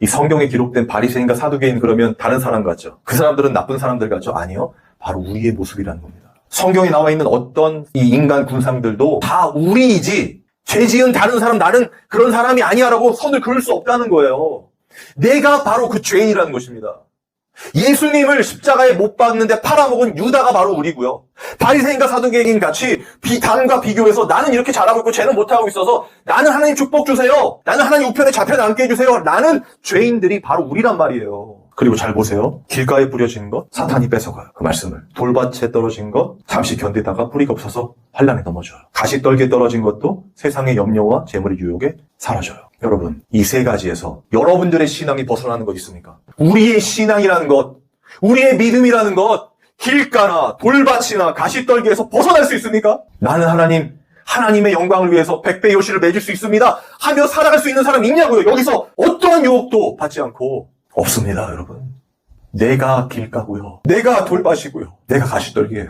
이 성경에 기록된 바리새인과 사두개인 그러면 다른 사람 같죠? 그 사람들은 나쁜 사람들 같죠? 아니요. 바로 우리의 모습이라는 겁니다. 성경에 나와 있는 어떤 이 인간 군상들도 다 우리이지 죄 지은 다른 사람 나는 그런 사람이 아니야라고 선을 그을 수 없다는 거예요. 내가 바로 그 죄인이라는 것입니다. 예수님을 십자가에 못 박는데 팔아먹은 유다가 바로 우리고요. 바리새인과 사두개인 같이 비단과 비교해서 나는 이렇게 잘하고 있고 쟤는 못하고 있어서 나는 하나님 축복 주세요. 나는 하나님 우편에 잡혀 남게 해주세요. 나는 죄인들이 바로 우리란 말이에요. 그리고 잘 보세요. 길가에 뿌려진 것 사탄이 뺏어가요. 그 말씀을. 돌밭에 떨어진 것 잠시 견디다가 뿌리가 없어서 환란에 넘어져요. 가시떨기에 떨어진 것도 세상의 염려와 재물의 유혹에 사라져요. 여러분, 이 세 가지에서 여러분들의 신앙이 벗어나는 것 있습니까? 우리의 신앙이라는 것, 우리의 믿음이라는 것, 길가나 돌밭이나 가시떨기에서 벗어날 수 있습니까? 나는 하나님, 하나님의 영광을 위해서 백배 요시를 맺을 수 있습니다. 하며 살아갈 수 있는 사람 있냐고요. 여기서 어떠한 유혹도 받지 않고 없습니다, 여러분. 내가 길가고요. 내가 돌밭이고요. 내가 가시떨기예요.